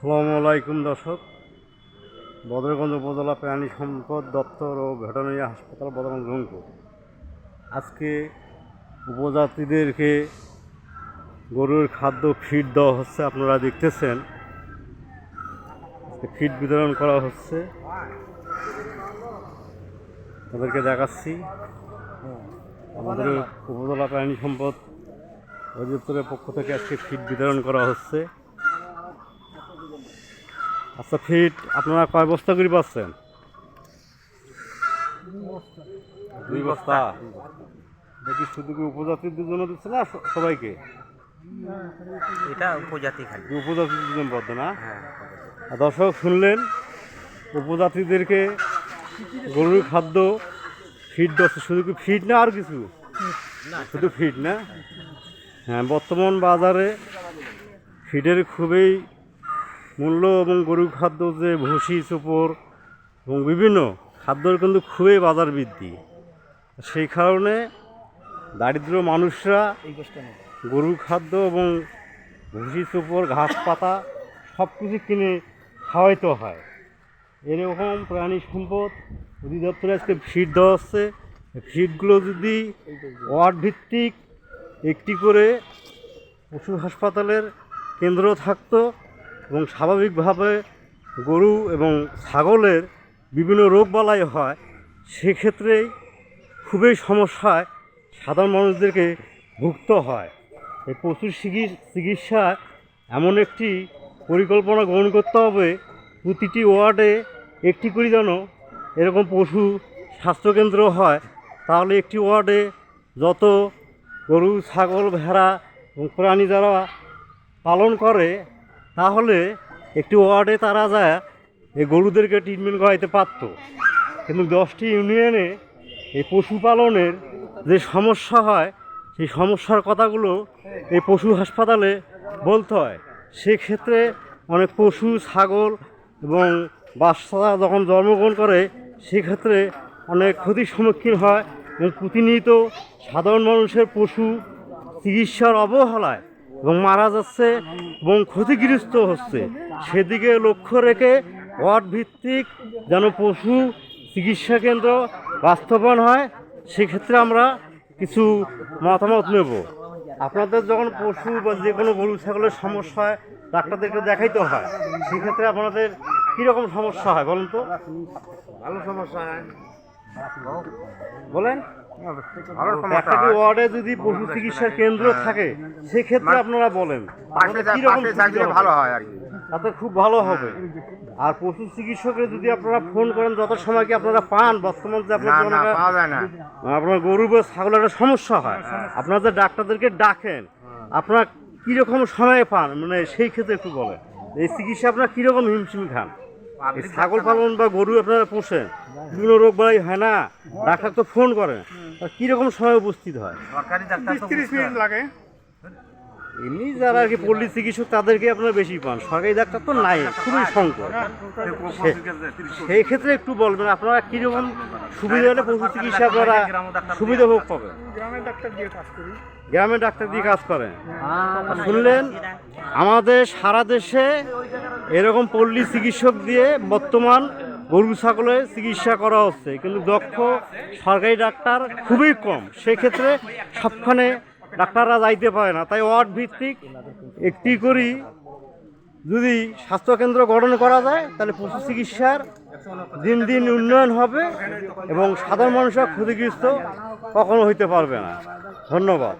আসসালামু আলাইকুম দর্শক। বদরগঞ্জ উপজেলা প্রাণী সম্পদ দপ্তর ও ভেটেরিনারি হাসপাতাল বদরগঞ্জ রংপুর। আজকে উপজাতিদেরকে গরুর খাদ্য ফিড দেওয়া হচ্ছে, আপনারা দেখতেছেন। ফিড বিতরণ করা হচ্ছে। তাদেরকে দেখাচ্ছি। আমাদের উপজেলা প্রাণী সম্পদ অধিদপ্তরের পক্ষ থেকে আজকে ফিড বিতরণ করা হচ্ছে। আচ্ছা ফিট আপনারা কয় বস্তা করে পাচ্ছেন? দুই বস্তা? দেখি শুধু কি উপজাতিদের জন্য দিচ্ছে না সবাইকে? এটা উপজাতি খালি। উপজাতিদের জন্য বদ্ধ না? হ্যাঁ দর্শক শুনলেন? উপজাতিদেরকে গরুর খাদ্য ফিড দিচ্ছে। শুধু কি ফিড না আর কিছু? শুধু ফিড না? হ্যাঁ বর্তমান বাজারে ফিডের খুবই মূল্য এবং গরুর খাদ্য যে ভুসি, চোপড় এবং বিভিন্ন খাদ্যর কিন্তু খুবই বাজার বৃদ্ধি। সেই কারণে দারিদ্র মানুষরা গরুর খাদ্য এবং ভুসি, চোপড়, ঘাস, পাতা সব কিছু কিনে খাওয়াইতে হয়। এরকম প্রাণী সম্পদ অধিদপ্তরে আজকে ফিড দেওয়া হচ্ছে। ফিডগুলো যদি ওয়ার্ড ভিত্তিক একটি করে পশু হাসপাতালের কেন্দ্র থাকতো এবং স্বাভাবিকভাবে গরু এবং ছাগলের বিভিন্ন রোগবালাই হয়, সেক্ষেত্রেই খুবই সমস্যায় সাধারণ মানুষদেরকে ভুগতে হয়। এই পশু চিকি- চিকিৎসা এমন একটি পরিকল্পনা গ্রহণ করতে হবে, প্রতিটি ওয়ার্ডে একটি করে যেন এরকম পশু স্বাস্থ্যকেন্দ্র হয়। তাহলে একটি ওয়ার্ডে যত গরু, ছাগল, ভেড়া এবং প্রাণী যারা পালন করে তাহলে একটি ওয়ার্ডে তারা যায় এই গরুদেরকে ট্রিটমেন্ট করাইতে পারত। কিন্তু দশটি ইউনিয়নে এই পশুপালনের যে সমস্যা হয়, সেই সমস্যার কথাগুলো এই পশু হাসপাতালে বলতে হয়। সেক্ষেত্রে অনেক পশু, ছাগল এবং বাচ্চারা যখন জন্মগ্রহণ করে, সেক্ষেত্রে অনেক ক্ষতির সম্মুখীন হয় এবং প্রতিনিয়ত সাধারণ মানুষের পশু চিকিৎসার অবহেলায় এবং মারা যাচ্ছে এবং ক্ষতিগ্রস্ত হচ্ছে। সেদিকে লক্ষ্য রেখে ওয়ার্ড ভিত্তিক যেন পশু চিকিৎসা কেন্দ্র বাস্তবায়ন হয় সেক্ষেত্রে আমরা কিছু মতামত নেব। আপনাদের যখন পশু বা যে কোনো গরু ছাগলের সমস্যা হয় ডাক্তারদেরকে দেখাইতে হয় সেক্ষেত্রে আপনাদের কীরকম সমস্যা হয় বলুন তো? ভালো সমস্যা হয়। বলেন? ওয়ার্ডে যদি পশু চিকিৎসার কেন্দ্র থাকে সেক্ষেত্রে আপনারা বলেন। ভালো হয় আর কি। তাতে খুব ভালো হবে। আর পশু চিকিৎসকের যদি আপনারা ফোন করেন যত সময় কি আপনারা পান বর্তমান যে আপনার আপনার গরু বা ছাগলের একটা সমস্যা হয়। আপনারা যে ডাক্তারদেরকে ডাকেন আপনারা কীরকম সময় পান? মানে সেই ক্ষেত্রে একটু বলেন। এই চিকিৎসা আপনারা কীরকম হিমশিম খান? ছাগল পালন বা গরু আপনারা পোষেন বিভিন্ন রোগ বালাই হয় না ডাক্তার তো ফোন করেন। কীরকম সময় উপস্থিত হয়? সরকারি ডাক্তার তিরিশ মিনিট লাগে। এমনি যারা আর কি পল্লী চিকিৎসক, তাদেরকে আপনারা বেশি পান। সরকারি ডাক্তার তো নাই, খুবই সংকট। সেই ক্ষেত্রে একটু বলবেন, আপনারা কীরকম সুবিধা হলে পশু চিকিৎসা আপনারা সুবিধা ভোগ পাবেন গ্রামের ডাক্তার দিয়ে কাজ করি গ্রামের ডাক্তার দিয়ে কাজ করেন শুনলেন, আমাদের সারা দেশে এরকম পল্লী চিকিৎসক দিয়ে বর্তমান গরু ছাগলের চিকিৎসা করা হচ্ছে। কিন্তু দক্ষ সরকারি ডাক্তার খুবই কম। সেক্ষেত্রে সবখানে ডাক্তাররা যাইতে পারে না। তাই ওয়ার্ড ভিত্তিক একটি করি যদি স্বাস্থ্যকেন্দ্র গঠন করা যায়, তাহলে পশু চিকিৎসার দিন দিন উন্নয়ন হবে এবং সাধারণ মানুষরা ক্ষতিগ্রস্ত কখনো হইতে পারবে না। ধন্যবাদ।